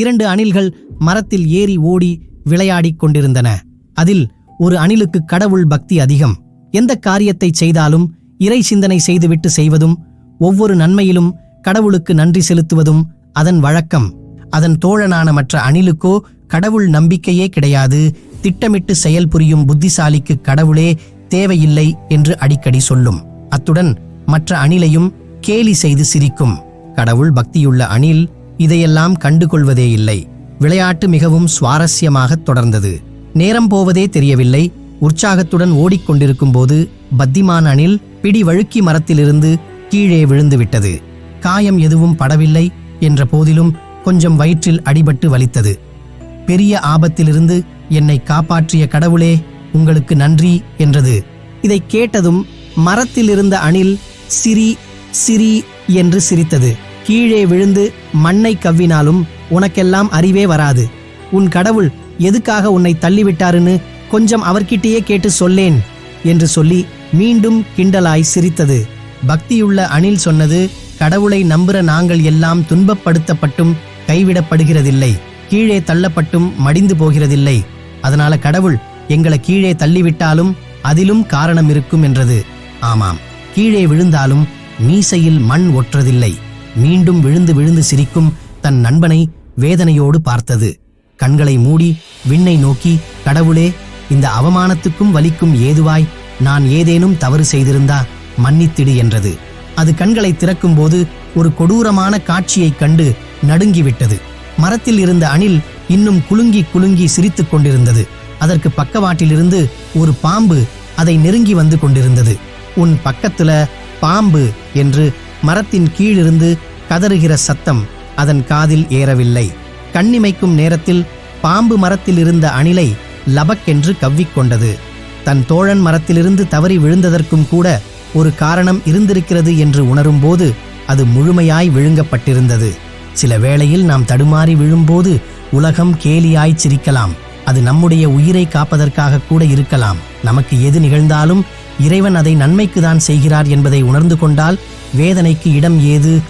இரண்டு அணில்கள் மரத்தில் ஏறி ஓடி விளையாடிக் கொண்டிருந்தன. அதில் ஒரு அணிலுக்கு கடவுள் பக்தி அதிகம். எந்த காரியத்தை செய்தாலும் இறை சிந்தனை செய்துவிட்டு செய்வதும் ஒவ்வொரு நன்மையிலும் கடவுளுக்கு நன்றி செலுத்துவதும் அதன் வழக்கம். அதன் தோழனான மற்ற அணிலுக்கோ கடவுள் நம்பிக்கையே கிடையாது. திட்டமிட்டு செயல்புரியும் புத்திசாலிக்கு கடவுளே தேவையில்லை என்று அடிக்கடி சொல்லும். அத்துடன் மற்ற அணிலையும் கேலி செய்து சிரிக்கும். கடவுள் பக்தியுள்ள அணில் இதையெல்லாம் கண்டுகொள்வதே இல்லை. விளையாட்டு மிகவும் சுவாரஸ்யமாகத் தொடர்ந்தது. நேரம் போவதே தெரியவில்லை. உற்சாகத்துடன் ஓடிக்கொண்டிருக்கும் போது பத்திமான் அணில் பிடி வழுக்கி மரத்திலிருந்து கீழே விழுந்துவிட்டது. காயம் எதுவும் படவில்லை என்ற போதிலும் கொஞ்சம் வயிற்றில் அடிபட்டு வலித்தது. பெரிய ஆபத்திலிருந்து என்னை காப்பாற்றிய கடவுளே உங்களுக்கு நன்றி என்றது. இதைக் கேட்டதும் மரத்தில் இருந்த அணில் சிரி சிரி என்று சிரித்தது. கீழே விழுந்து மண்ணை கவ்வினாலும் உனக்கெல்லாம் அறிவே வராது. உன் கடவுள் எதுக்காக உன்னை தள்ளிவிட்டாருன்னு கொஞ்சம் அவர்கிட்டயே கேட்டு சொல்லேன் என்று சொல்லி மீண்டும் கிண்டலாய் சிரித்தது. பக்தியுள்ள அணில் சொன்னது கடவுளை நம்புற நாங்கள் எல்லாம் துன்பப்படுத்தப்பட்டும் கைவிடப்படுகிறதில்லை கீழே தள்ளப்பட்டும் மடிந்து போகிறதில்லை. அதனால கடவுள் எங்களை கீழே தள்ளிவிட்டாலும் அதிலும் காரணம் இருக்கும் என்றது. ஆமாம் கீழே விழுந்தாலும் மீசையில் மண் ஒற்றதில்லை. மீண்டும் விழுந்து விழுந்து சிரிக்கும் தன் நண்பனை வேதனையோடு பார்த்தது. கண்களை மூடி விண்ணை நோக்கி கடவுளே இந்த அவமானத்துக்கும் வலிக்கும் ஏதுவாய் நான் ஏதேனும் தவறு செய்திருந்தா மன்னித்திடு என்றது. அது கண்களை திறக்கும்போது ஒரு கொடூரமான காட்சியைக் கண்டு நடுங்கிவிட்டது. மரத்தில் இருந்த அணில் இன்னும் குலுங்கி குலுங்கி சிரித்துக் கொண்டிருந்தது. அதற்கு பக்கவாட்டிலிருந்து ஒரு பாம்பு அதை நெருங்கி வந்து கொண்டிருந்தது. உன் பக்கத்துல பாம்பு என்று மரத்தின் கீழிருந்து கதறுகிற சத்தம் அதன் காதில் ஏறவில்லை. கண்ணிமைக்கும் நேரத்தில் பாம்பு மரத்தில் இருந்த அணிலை லபக்கென்று கவ்விக்கொண்டது. தன் தோழன் மரத்திலிருந்து தவறி விழுந்ததற்கும் கூட ஒரு காரணம் இருந்திருக்கிறது என்று உணரும்போது அது முழுமையாய் விழுங்கப்பட்டிருந்தது. சில வேளையில் நாம் தடுமாறி விழும்போது உலகம் கேலியாய் சிரிக்கலாம். அது நம்முடைய உயிரை காப்பதற்காக கூட இருக்கலாம். நமக்கு எது நிகழ்ந்தாலும் இறைவன் அதை நன்மைக்குதான் செய்கிறார் என்பதை உணர்ந்து கொண்டால் வேதனைக்கு இடம் ஏது?